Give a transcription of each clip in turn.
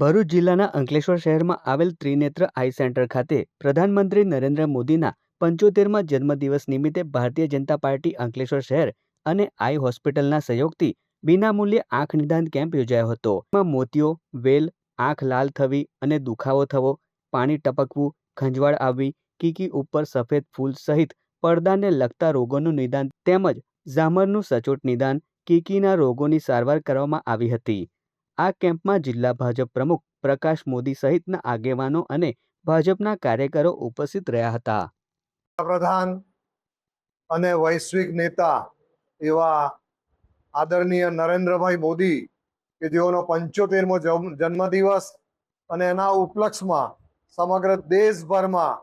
ભરૂચ જિલ્લાના અંકલેશ્વર શહેરમાં આવેલ ત્રિનેત્ર આઈ સેન્ટર ખાતે પ્રધાનમંત્રી નરેન્દ્ર મોદીના પંચોતેરમાં જન્મદિવસ નિમિત્તે ભારતીય જનતા પાર્ટી અંકલેશ્વર શહેર અને આઈ હોસ્પિટલના સહયોગથી વિનામૂલ્યે આંખ નિદાન કેમ્પ યોજાયો હતો. એમાં મોતિયો વેલ, આંખ લાલ થવી અને દુખાવો થવો, પાણી ટપકવું, ખંજવાળ આવવી, કીકી ઉપર સફેદ ફૂલ સહિત પડદાને લગતા રોગોનું નિદાન તેમજ ઝામરનું સચોટ નિદાન, કીકીના રોગોની સારવાર કરવામાં આવી હતી. આ કેમ્પમાં જિલ્લા ભાજપ પ્રમુખ પ્રકાશ મોદી સહિતના આગેવાનો અને ભાજપના કાર્યકરો ઉપસ્થિત રહ્યા હતા. પ્રધાન અને વૈશ્વિક નેતા એવા આદરણીય નરેન્દ્રભાઈ મોદી કે જેઓનો પંચોતેરમો જન્મદિવસ અને એના ઉપલક્ષમાં સમગ્ર દેશભરમાં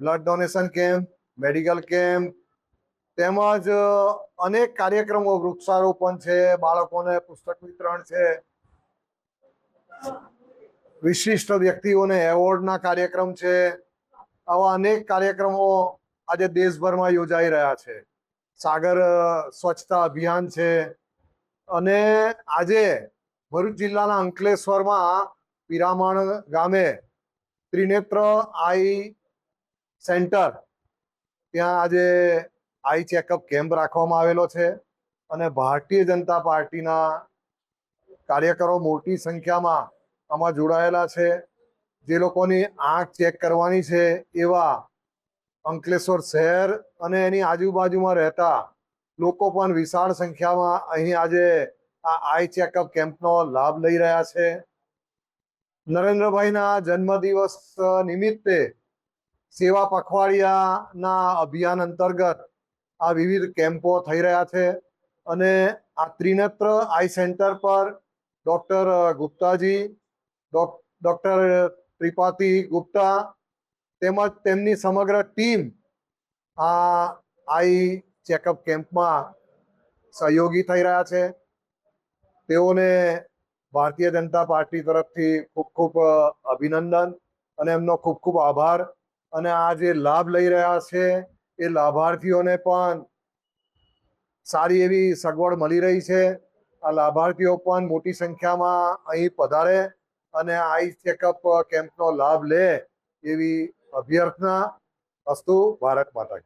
blood donation camp, medical camp તેમજ અનેક કાર્યક્રમો વૃક્ષારોપણ છે, બાળકોને પુસ્તક વિતરણ છે વિશિષ્ટ વ્યક્તિઓને એવોર્ડના કાર્યક્રમ છે. આવા અનેક કાર્યક્રમો આજે દેશભરમાં યોજાઈ રહ્યા છે. સાગર સ્વચ્છતા અભિયાન છે. અને આજે ભરૂચ જિલ્લાના અંકલેશ્વરમાં પિરામણ ગામે ત્રિનેત્ર આઈ સેન્ટર, ત્યાં આજે આઈ ચેકઅપ કેમ્પ રાખવામાં આવેલો છે. અને ભારતીય જનતા પાર્ટીના કાર્યકરો મોટી સંખ્યામાં આમાં જોડાયેલા છે. જે લોકોની આંખ ચેક કરવાની છે એવા અંકલેશ્વર શહેર અને એની આજુબાજુમાં રહેતા લોકો પણ વિશાળ સંખ્યામાં અહીં આજે આ આઈ ચેકઅપ કેમ્પનો લાભ લઈ રહ્યા છે. નરેન્દ્રભાઈના જન્મદિવસ નિમિત્તે સેવા પખવાડિયાના અભિયાન અંતર્ગત આ વિવિધ કેમ્પો થઈ રહ્યા છે અને આ ત્રિનેત્ર આઈ સેન્ટર પર doctor Guptaji, doc- doctor Tripathi Gupta તેમજ તેમની સમગ્ર ટીમ આ આઈ ચેકઅપ કેમ્પમાં સહયોગી થઈ રહ્યા છે. તેઓને ભારતીય જનતા પાર્ટી તરફથી ખૂબ ખૂબ અભિનંદન અને એમનો ખૂબ ખૂબ આભાર. અને આ જે લાભ લઈ રહ્યા છે એ લાભાર્થીઓને પણ સારી એવી સગવડ મળી રહી છે. આ લાભાર્થીઓ પણ મોટી સંખ્યામાં અહીં પધારે અને આઈ ચેકઅપ કેમ્પનો લાભ લે એવી અભ્યર્થના અસ્તુ ભારત માતા